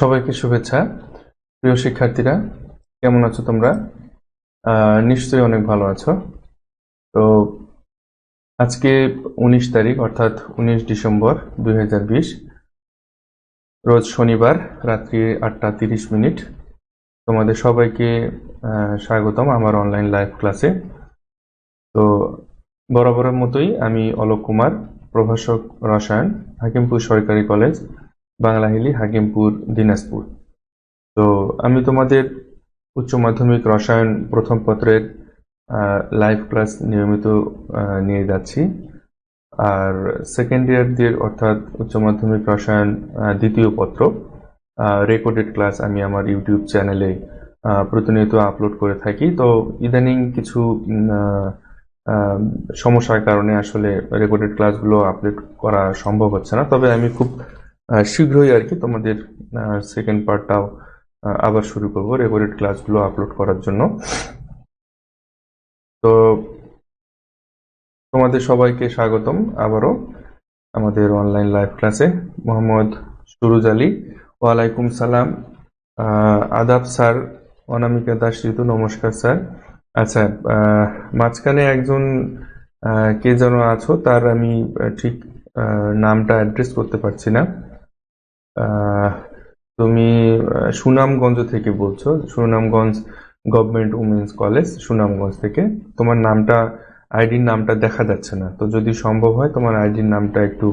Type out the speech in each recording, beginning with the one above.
সবাইকে শুভেচ্ছা। প্রিয় শিক্ষার্থীরা, কেমন আছো তোমরা? নিশ্চয়ই অনেক ভালো আছো। তো আজকে উনিশ তারিখ, অর্থাৎ উনিশ ডিসেম্বর দুই হাজার বিশ, রোজ শনিবার রাত্রি আটটা তিরিশ মিনিট তোমাদের সবাইকে স্বাগতম আমার অনলাইন লাইভ ক্লাসে তো বরাবরের মতোই আমি অলোক কুমার, প্রভাষক রসায়ন, হাকিমপুর সরকারি কলেজ বাংলাহিলি হাকিমপুর, দিনাজপুর। তো আমি তোমাদের উচ্চ মাধ্যমিক রসায়ন প্রথম পত্রের লাইভ ক্লাস নিয়মিত নিয়ে যাচ্ছি। আর সেকেন্ড ইয়ারদের অর্থাৎ উচ্চ মাধ্যমিক রসায়ন দ্বিতীয় পত্র রেকর্ডেড ক্লাস আমি আমার ইউটিউব চ্যানেলে প্রতিনিয়ত আপলোড করে থাকি। তো ইদানিং কিছু সমস্যার কারণে আসলে রেকর্ডেড ক্লাসগুলো আপলোড করা সম্ভব হচ্ছে না। তবে আমি খুব শীঘ্রই আর কি তোমাদের সেকেন্ড পার্টটাও আবার শুরু করব রেকর্ডেড ক্লাসগুলো আপলোড করার জন্য। তো তোমাদের সবাইকে স্বাগতম আবারও আমাদের অনলাইন লাইভ ক্লাসে মোহাম্মদ সুরুজ আলী, ওয়ালাইকুম সালাম। আদাব স্যার, অনামিকা দাস ঋতু নমস্কার স্যার। আচ্ছা মাঝখানে একজন কে যেন আছো, তার আমি ঠিক নামটা অ্যাড্রেস করতে পারছি না। তুমি সুনামগঞ্জ থেকে বলছো, Sunamganj government women's college Sunamganj থেকে। তোমার নামটা আইডির নামটা দেখা যাচ্ছে না। তো যদি সম্ভব হয়, তোমার আইডির নামটা একটু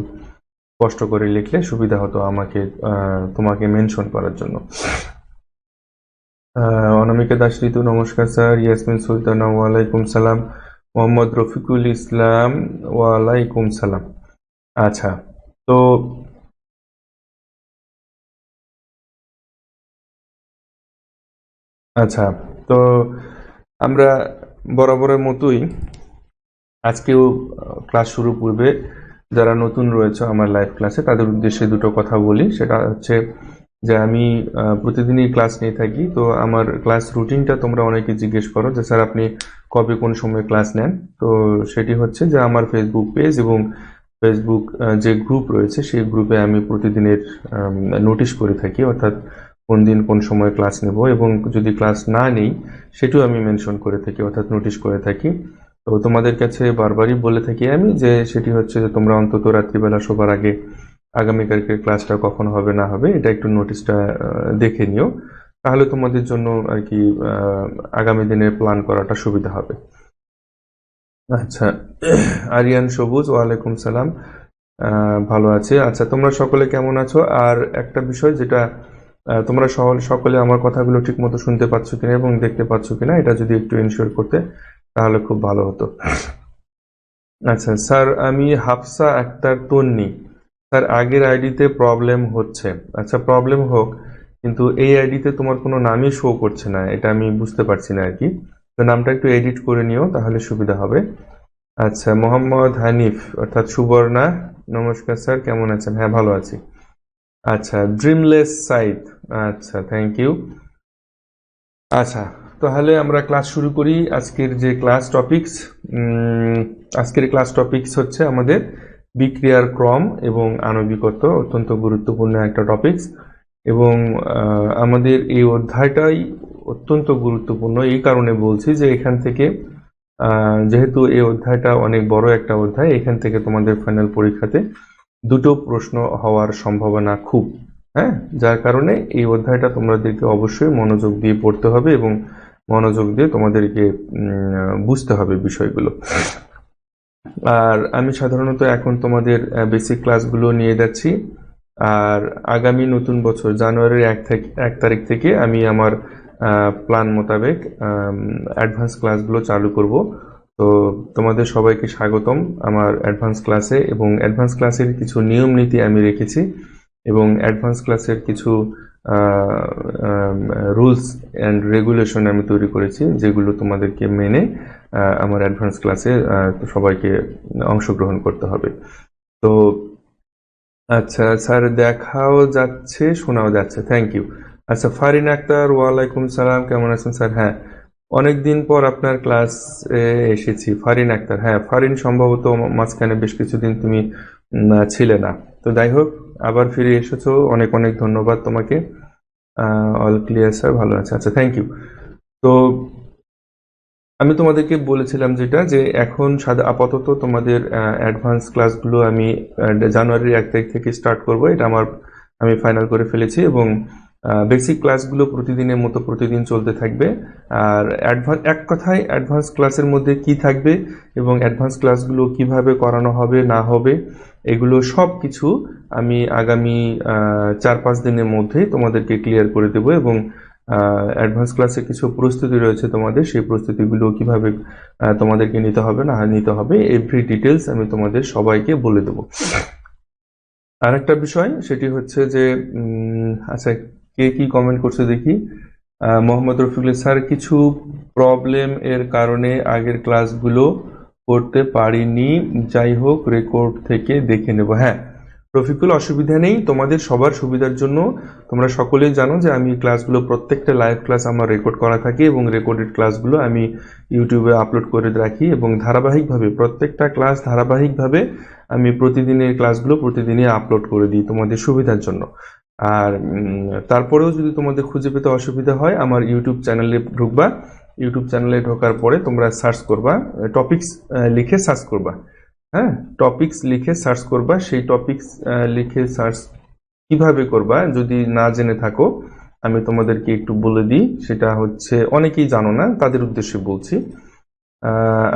স্পষ্ট করে লিখলে সুবিধা হতো আমাকে তোমাকে মেনশন করার জন্য। অনামিকা দাস, ঋতু, নমস্কার স্যার। ইয়াসমিন সুলতানা, ওয়ালাইকুম সালাম। মোহাম্মদ রফিকুল ইসলাম, ওয়ালাইকুম সালাম। আচ্ছা তো আচ্ছা তো আমরা বরাবরের মতোই আজকেও ক্লাস শুরু পূর্বে যারা নতুন রয়েছে আমার লাইভ ক্লাসে তাদের উদ্দেশ্যে দুটো কথা বলি। সেটা হচ্ছে যে আমি প্রতিদিনই ক্লাস নিয়ে থাকি, তো আমার ক্লাস রুটিনটা তোমরা অনেকে জিজ্ঞেস করো যে, স্যার, আপনি কবে কোন সময় ক্লাস নেন? তো সেটি হচ্ছে যে আমার ফেসবুক পেজ এবং ফেসবুক যে গ্রুপ রয়েছে, সেই গ্রুপে আমি প্রতিদিনের নোটিশ করে থাকি। অর্থাৎ কোন দিন কোন সময় ক্লাস নেব এবং যদি ক্লাস না নেই, সেটিও আমি মেনশন করে থাকি, অর্থাৎ নোটিশ করে থাকি। তো তোমাদের কাছে বারবারই বলে থাকি আমি যে সেটি হচ্ছে যে তোমরা অন্তত রাত্রিবেলা শোবার আগে আগামীকালকের ক্লাসটা কখন হবে, না হবে, এটা একটু নোটিশটা দেখে নিও। তাহলে তোমাদের জন্য আর কি আগামী দিনে প্ল্যান করাটা সুবিধা হবে। আচ্ছা আরিয়ান সবুজ, ওয়ালাইকুম সালাম। ভালো আছে? আচ্ছা তোমরা সকলে কেমন আছো? আর একটা বিষয় যেটা তোমরা সকলে সকলে আমার কথাগুলো ঠিক মতো শুনতে পাচ্ছ কিনা এবং দেখতে পাচ্ছ কিনা, এটা যদি একটু ইনশিওর করতে, তাহলে খুব ভালো হতো। আচ্ছা স্যার, আমি হাফসা আক্তার তন্নি। স্যার, আগের আইডিতে প্রবলেম হচ্ছে। আচ্ছা প্রবলেম হোক, কিন্তু এই আইডিতে তোমার কোনো নামই শো করছে না, এটা আমি বুঝতে পারছি না আর কি। তো নামটা একটু এডিট করে নিও, তাহলে সুবিধা হবে। আচ্ছা মোহাম্মদ হানিফ, অর্থাৎ সুবর্ণা। নমস্কার, স্যার, কেমন আছেন? হ্যাঁ ভালো আছি। আচ্ছা ড্রিমলেস সাইট আচ্ছা থ্যাংক ইউ আচ্ছা তাহলে আমরা ক্লাস শুরু করি আজকের যে ক্লাস টপিকস আজকের ক্লাস টপিকস হচ্ছে আমাদের বিক্রিয়ার ক্রম এবং আণবিকত্ব, অত্যন্ত গুরুত্বপূর্ণ একটা টপিকস এবং আমাদের এই অধ্যায়টাই অত্যন্ত গুরুত্বপূর্ণ, এই কারণে বলছি যে এখান থেকে যেহেতু এই অধ্যায়টা অনেক বড় একটা অধ্যায়, এখান থেকে তোমাদের ফাইনাল পরীক্ষাতে দুটো প্রশ্ন হওয়ার সম্ভাবনা খুব হ্যাঁ? যার কারণে এই অধ্যায়টা তোমাদেরকে অবশ্যই মনোযোগ দিয়ে পড়তে হবে এবং মনোযোগ দিয়ে তোমাদেরকে বুঝতে হবে বিষয়গুলো। আর আমি সাধারণত এখন তোমাদের বেসিক ক্লাসগুলো নিয়ে যাচ্ছি। আর আগামী নতুন বছর, জানুয়ারির এক থেকে, এক তারিখ থেকে আমি আমার প্ল্যান মোতাবেক অ্যাডভান্স ক্লাসগুলো চালু করব। তো তোমাদের সবাইকে স্বাগতম আমার অ্যাডভান্স ক্লাসে এবং অ্যাডভান্স ক্লাসের কিছু নিয়ম নীতি আমি রেখেছি এবং অ্যাডভান্স ক্লাসের কিছু রুলস অ্যান্ড রেগুলেশন আমি তৈরি করেছি যেগুলো তোমাদেরকে মেনে আমার অ্যাডভান্স ক্লাসে সবাইকে অংশগ্রহণ করতে হবে। তো আচ্ছা স্যার দেখাও যাচ্ছে, শোনাও যাচ্ছে। থ্যাংক ইউ আচ্ছা ফারিন আক্তার, ওয়ালাইকুম সালাম। কেমন আছেন, স্যার? হ্যাঁ অনেকদিন পর আপনার ক্লাস এসেছি। ফারিন আক্তার। হ্যাঁ ফারিন সম্ভবত মাঝখানে বেশ কিছুদিন তুমি ছিলে না। তো যাই হোক, আবার ফিরে এসেছ। অনেক অনেক ধন্যবাদ তোমাকে। অল ক্লিয়ার স্যার ভালো আছে। আচ্ছা থ্যাংক ইউ তো আমি তোমাদেরকে বলেছিলাম যেটা, যে এখন সাদা আপাতত তোমাদের অ্যাডভান্স ক্লাসগুলো আমি জানুয়ারির এক তারিখ থেকে স্টার্ট করব। এটা আমার, আমি ফাইনাল করে ফেলেছি এবং বেসিক ক্লাসগুলো প্রতিদিনের মতো প্রতিদিন চলতে থাকবে। আর অ্যাডভান্স এক কথায় অ্যাডভান্স ক্লাসের মধ্যে কি থাকবে এবং অ্যাডভান্স ক্লাসগুলো কীভাবে করানো হবে, না হবে, এগুলো সব কিছু আমি আগামী চার পাঁচ দিনের মধ্যেই তোমাদেরকে ক্লিয়ার করে দেবো এবং অ্যাডভান্স ক্লাসে কিছু প্রস্তুতি রয়েছে তোমাদের, সেই প্রস্তুতিগুলো কীভাবে তোমাদেরকে নিতে হবে, না নিতে হবে এভরি ডিটেলস আমি তোমাদের সবাইকে বলে দেবো। আর একটা বিষয়, সেটি হচ্ছে যে আচ্ছা কে কি কমেন্ট করছে দেখি। মোহাম্মদ রফিকুল স্যার, কিছু প্রবলেম এর কারণে আগের ক্লাসগুলো করতে পারিনি। যাই হোক রেকর্ড থেকে দেখে নেব। হ্যাঁ রফিকুল, অসুবিধা নেই। তোমাদের সবার সুবিধার জন্য তোমরা সকলেই জানো যে আমি ক্লাসগুলো প্রত্যেকটা লাইভ ক্লাস আমার রেকর্ড করা থাকে এবং রেকর্ডেড ক্লাসগুলো আমি ইউটিউবে আপলোড করে রাখি এবং ধারাবাহিকভাবে, প্রত্যেকটা ক্লাস ধারাবাহিকভাবে আমি প্রতিদিনের ক্লাসগুলো প্রতিদিনই আপলোড করে দিই তোমাদের সুবিধার জন্য। আর তারপরেও যদি তোমাদের খুঁজে পেতে অসুবিধা হয়, আমার ইউটিউব চ্যানেলে ঢুকবা। ইউটিউব চ্যানেলে ঢোকার পরে তোমরা সার্চ করবা টপিকস লিখে সার্চ করবা। হ্যাঁ টপিকস লিখে সার্চ করবা। সেই টপিকস লিখে সার্চ কীভাবে করবা, যদি না জেনে থাকো, আমি তোমাদেরকে একটু বলে দিই। সেটা হচ্ছে, অনেকেই জানো না, তাদের উদ্দেশ্যে বলছি।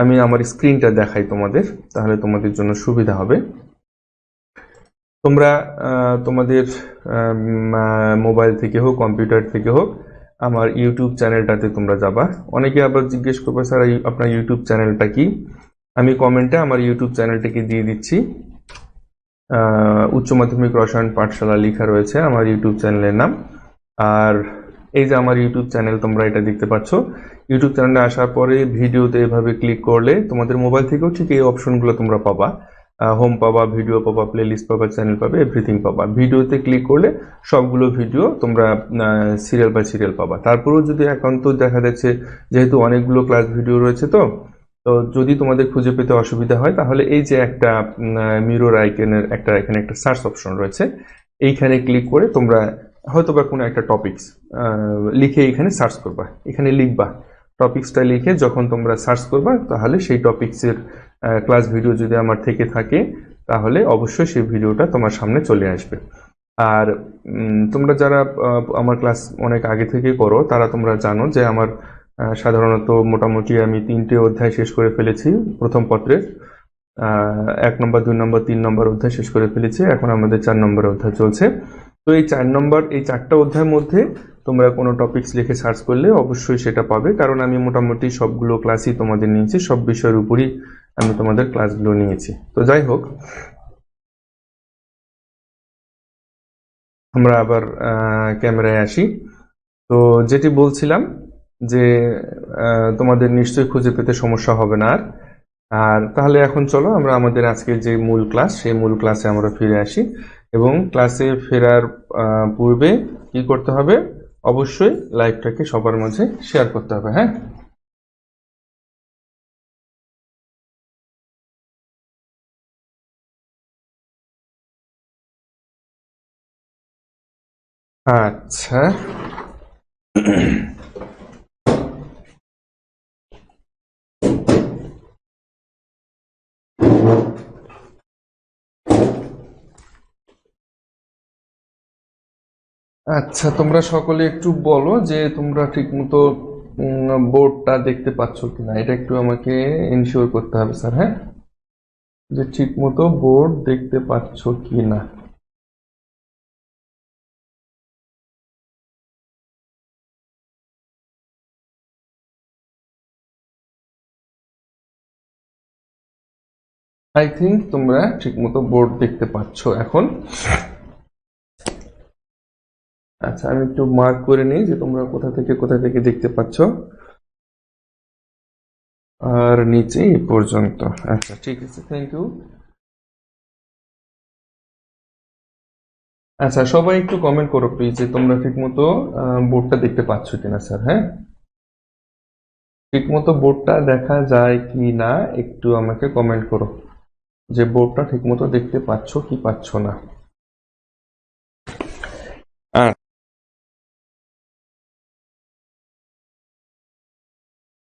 আমি আমার স্ক্রিনটা দেখাই তোমাদের, তাহলে তোমাদের জন্য সুবিধা হবে। তোমরা তোমাদের মোবাইল থেকে হোক, কম্পিউটার থেকে হোক, আমার ইউটিউব চ্যানেলটাতে তোমরা যাবা। অনেকে আবার জিজ্ঞেস করবে, স্যার আপনার ইউটিউব চ্যানেলটা কি? আমি কমেন্টে আমার ইউটিউব চ্যানেলটাকে দিয়ে দিচ্ছি। উচ্চ মাধ্যমিক রসায়ন পাঠশালা লেখা রয়েছে আমার ইউটিউব চ্যানেলের নাম। আর এই যে আমার ইউটিউব চ্যানেল, তোমরা এটা দেখতে পাচ্ছ। ইউটিউব চ্যানেলে আসার পরে ভিডিওতে এভাবে ক্লিক করলে তোমাদের মোবাইল থেকেও ঠিক এই অপশনগুলো তোমরা পাবা। হোম পাবা ভিডিও পাবা প্লেলিস্ট পাবা চ্যানেল পাবে এভরিথিং পাবা। ভিডিওতে ক্লিক করলে সবগুলো ভিডিও তোমরা সিরিয়াল বাই সিরিয়াল পাবা। তারপরেও যদি একান্ত দেখা যাচ্ছে, যেহেতু অনেকগুলো ক্লাস ভিডিও রয়েছে তো তো যদি তোমাদের খুঁজে পেতে অসুবিধা হয়, তাহলে এই যে একটা মিরর আইকনের একটা, এখানে একটা সার্চ অপশন রয়েছে। এইখানে ক্লিক করে তোমরা হয়তো বা কোনো একটা টপিকস লিখে এখানে সার্চ করবা। এখানে লিখবা। টপিকসটা লিখে যখন তোমরা সার্চ করবা, তাহলে সেই টপিকসের ক্লাস ভিডিও যদি আমার থেকে থাকে, তাহলে অবশ্যই সেই ভিডিওটা তোমার সামনে চলে আসবে। আর তোমরা যারা আমার ক্লাস অনেক আগে থেকে করো, তারা তোমরা জানো যে আমার সাধারণত মোটামুটি আমি তিনটে অধ্যায় শেষ করে ফেলেছি প্রথম পত্রের। এক নম্বর, দুই নম্বর, তিন নম্বর অধ্যায় শেষ করে ফেলেছি, এখন আমাদের চার নম্বর অধ্যায় চলছে। তো এই চার নম্বর, এই চারটা অধ্যায়ের মধ্যে তোমরা কোনো টপিকস লিখে সার্চ করলে অবশ্যই সেটা পাবে। কারণ আমি মোটামুটি সবগুলো ক্লাসই তোমাদের নিয়েছি, সব বিষয়ের উপরই আমি তোমাদের ক্লাসগুলো নিয়েছি। তো যাই হোক, আমরা আবার ক্যামেরায় আসি। তো যেটি বলছিলাম যে তোমাদের নিশ্চয়ই খুঁজে পেতে সমস্যা হবে না আর। আর তাহলে এখন চলো আমরা আমাদের আজকের যে মূল ক্লাস সেই মূল ক্লাসে আমরা ফিরে আসি। এবং ক্লাসে ফেরার পূর্বে কি করতে হবে? অবশ্যই লাইভটাকে সবার মাঝে শেয়ার করতে হবে হ্যাঁ? আচ্ছা। আচ্ছা তোমরা সকলে একটু বলো যে তোমরা ঠিকমতো বোর্ডটা দেখতে পাচ্ছ কিনা। এটা একটু আমাকে ইনশিওর করতে হবে, স্যার হ্যাঁ? যে ঠিকমতো বোর্ড দেখতে পাচ্ছ কিনা। আই থিঙ্ক তোমরা ঠিকমতো বোর্ড দেখতে পাচ্ছ এখন। আচ্ছা আমি একটু মার্ক করে নিই যে তোমরা কোথা থেকে কোথা থেকে দেখতে পাচ্ছ। আর নিচে এই পর্যন্ত। আচ্ছা ঠিক আছে থ্যাংক ইউ আচ্ছা সবাই একটু কমেন্ট করো প্লিজ যে তোমরা ঠিকমতো বোর্ডটা দেখতে পাচ্ছ কিনা স্যার হ্যাঁ? ঠিকমতো বোর্ডটা দেখা যায় কি না একটু আমাকে কমেন্ট করো। যে বোর্ডটা ঠিকমতো দেখতে পাচ্ছ কি পাচ্ছ না।